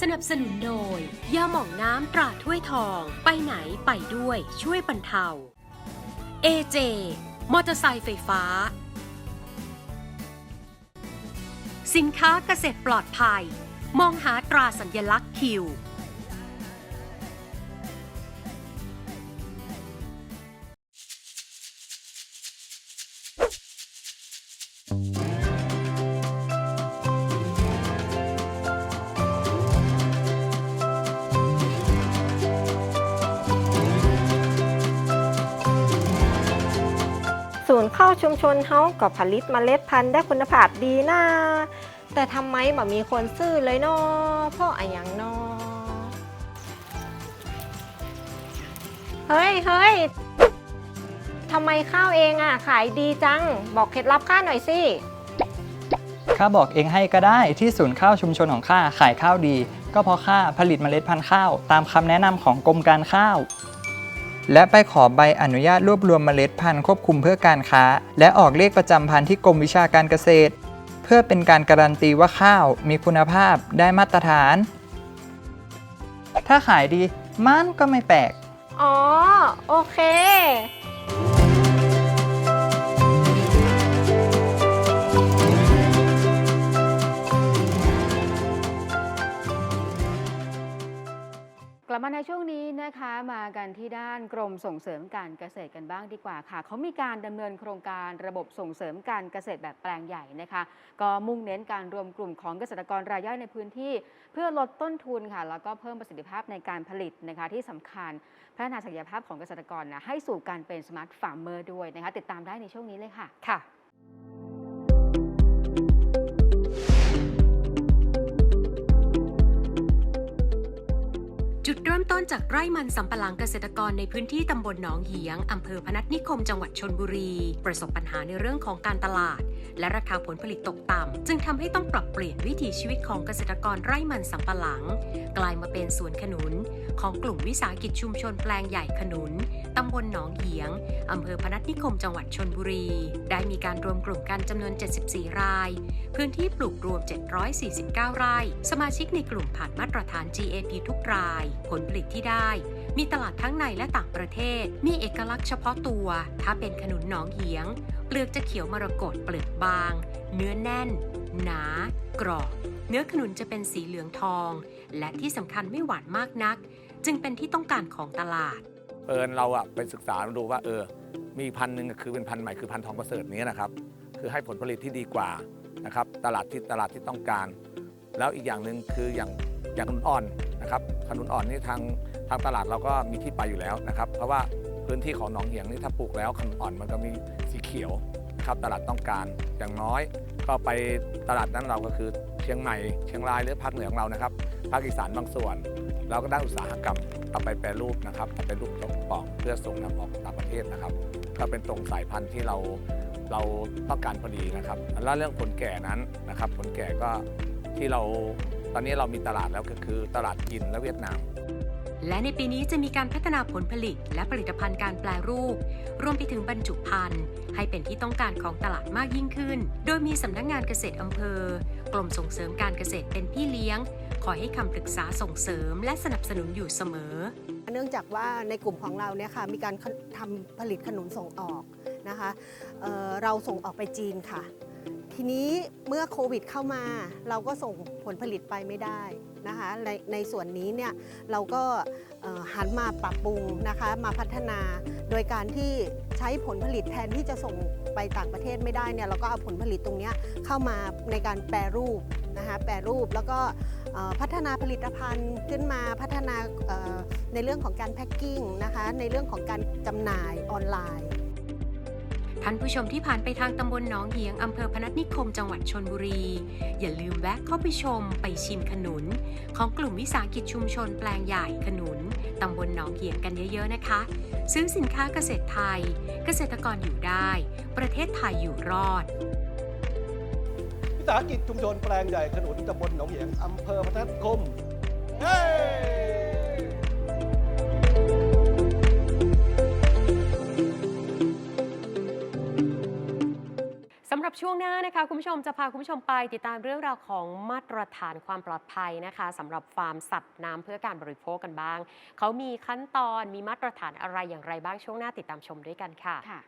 สนับสนุนโดย ยาหม่องน้ำตราถ้วยทอง ไปไหนไปด้วยช่วยบรรเทา AJ มอเตอร์ไซค์ไฟฟ้า สินค้าเกษตรปลอดภัย มองหาตราสัญลักษณ์คิว นเข้าชุมชนเฮาก็ผลิตเมล็ดพันธุ์ได้คุณภาพดีนะแต่ทำไมบ่มีคนซื้อเลยเนาะเพราะอะไรอย่างเนาะเฮ้ยเฮ้ยทำไมข้าวเองอะ ขายดีจัง บอกเคล็ดลับข้าหน่อยสิ ข้าบอกเองให้ก็ได้ที่ศูนย์ข้าวชุมชนของข้าขายข้าวดี ก็เพราะข้าผลิตเมล็ดพันธุ์ข้าว ตามคำแนะนำของกรมการข้าว และไปขอใบอนุญาตรวบรวมเมล็ดพันธุ์ควบคุมเพื่อการค้า และออกเลขประจำพันธุ์ที่กรมวิชาการเกษตร เพื่อเป็นการการันตีว่าข้าวมีคุณภาพได้มาตรฐาน ถ้าขายดีมันก็ไม่แปลก อ๋อ โอเค ในช่วงนี้นะคะมากันที่ด้านกรมส่งเสริมการเกษตรกันบ้างดีกว่าค่ะ เขามีการดำเนินโครงการระบบส่งเสริมการเกษตรแบบแปลงใหญ่นะคะ ก็มุ่งเน้นการรวมกลุ่มของเกษตรกรรายย่อยในพื้นที่ เพื่อลดต้นทุนค่ะ แล้วก็เพิ่มประสิทธิภาพในการผลิตนะคะ ที่สำคัญพัฒนาศักยภาพของเกษตรกรนะให้สู่การเป็นสมาร์ทฟาร์มเมอร์ด้วยนะคะ ติดตามได้ในช่วงนี้เลยค่ะค่ะ จากไร่มันสำปะหลังเกษตรกรในพื้นที่ตำบลหนองเหียงอำเภอพนัสนิคมจังหวัดชนบุรี ประสบปัญหาในเรื่องของการตลาด และราคาผลผลิตตกต่ำจึงทำให้ต้องปรับเปลี่ยนวิถีชีวิตของเกษตรกรไร่มันสำปะหลัง กลายมาเป็นสวนขนุน ของกลุ่มวิสาหกิจชุมชนแปลงใหญ่ขนุน ตำบลหนองเหียง อำเภอพนัสนิคมจังหวัดชนบุรี ได้มีการรวมกลุ่มกันจำนวน 74 ราย พื้นที่ปลูกรวม 749 ไร่ สมาชิกในกลุ่มผ่านมาตรฐาน GAP ทุกราย ผลผลิตที่ได้ มีตลาดทั้งในและต่างประเทศ มีเอกลักษณ์เฉพาะตัว ถ้าเป็นขนุนหนองเหียง เปลือกจะเขียวมรกตเปลือกบาง เนื้อแน่น หนา กรอบเนื้อขนุนจะเป็นสีเหลืองทอง และที่สำคัญไม่หวานมากนัก จึงเป็นที่ต้องการของตลาด เอิญเราอะไปศึกษาดูว่า เออ มีพันธุ์หนึ่งคือเป็นพันธุ์ใหม่คือพันธุ์ทองประเสริฐนี้นะครับ คือให้ผลผลิตที่ดีกว่านะครับ ตลาดที่ตลาดที่ต้องการ แล้วอีกอย่างหนึ่งคืออย่างอย่างขนุนอ่อนนะครับขนุนอ่อนนี่ทางทางตลาดเราก็มีที่ไปอยู่แล้วนะครับ เพราะว่าพื้นที่ของหนองเหียงนี่ถ้าปลูกแล้วขนุนอ่อนมันก็มีสีเขียวนะครับตลาดต้องการอย่างน้อยก็ไปตลาดนั้นเราก็คือเชียงใหม่เชียงรายหรือภาคเหนือของเรานะครับภาคอีสานบางส่วน เราก็ด้านอุตสาหกรรมเอาไปแปรรูปนะครับเอาไปรูปตกปองเพื่อส่งนำออกต่างประเทศนะครับ ก็เป็นตรงสายพันธุ์ที่เราเราต้องการพอดีนะครับแล้วเรื่องผลแก่นั้นนะครับ ผลแก่ก็ที่เราตอนนี้เรามีตลาดแล้วก็คือตลาดจีนและเวียดนาม และในปีนี้จะมีการพัฒนาผลผลิต และผลิตภัณฑ์การแปลรูป รวมไปถึงบรรจุภัณฑ์ ให้เป็นที่ต้องการของตลาดมากยิ่งขึ้น โดยมีสำนักงงานเกษตรอำเภอ กรมส่งเสริมการเกษตรเป็นพี่เลี้ยง คอยให้คำปรึกษาส่งเสริม และสนับสนุนอยู่เสมอ เนื่องจากว่าในกลุ่มของเราเนี่ยค่ะมีการทำผลิตขนุนส่งออกนะคะเเราส่งออกไปจีนค่ะ ทีนี้เมื่อโควิดเข้ามาเราก็ส่งผลผลิตไปไม่ได้นะคะในในส่วนนี้เนี่ยเราก็หันมาปรับปรุงนะคะมาพัฒนาโดยการที่ใช้ผลผลิตแทนที่จะส่งไปต่างประเทศไม่ได้เนี่ยเราก็เอาผลผลิตตรงนี้เข้ามาในการแปรรูปนะคะแปรรูปแล้วก็พัฒนาผลิตภัณฑ์ขึ้นมาพัฒนาในเรื่องของการแพ็กกิ้งนะคะในเรื่องของการจำหน่ายออนไลน์ ท่านผู้ชมที่ผ่านไปทางตำบลหนองเหียง อำเภอพนัสนิคม จังหวัดชนบุรี อย่าลืมแวะเข้าไปชมไปชิมขนุน ของกลุ่มวิสาหกิจชุมชนแปลงใหญ่ขนุน ตำบลหนองเหียงกันเยอะๆนะคะ ซื้อสินค้าเกษตรไทย เกษตรกรอยู่ได้ ประเทศไทยอยู่รอด วิสาหกิจชุมชนแปลงใหญ่ขนุนตำบลหนองเหียงอำเภอพนัสนิคมเฮ้ับช่วงหน้านะคะคุณผู้ชมจะพาคุณผู้ชมไปติดตามเรื่องราวของมาตรฐานความปลอดภัยนะคะสำหรับฟาร์มสัตว์น้ำเพื่อการบริโภคกันบ้าง เขามีขั้นตอนมีมาตรฐานอะไรอย่างไรบ้างช่วงหน้าติดตามชมด้วยกันค่ะ ค่ะ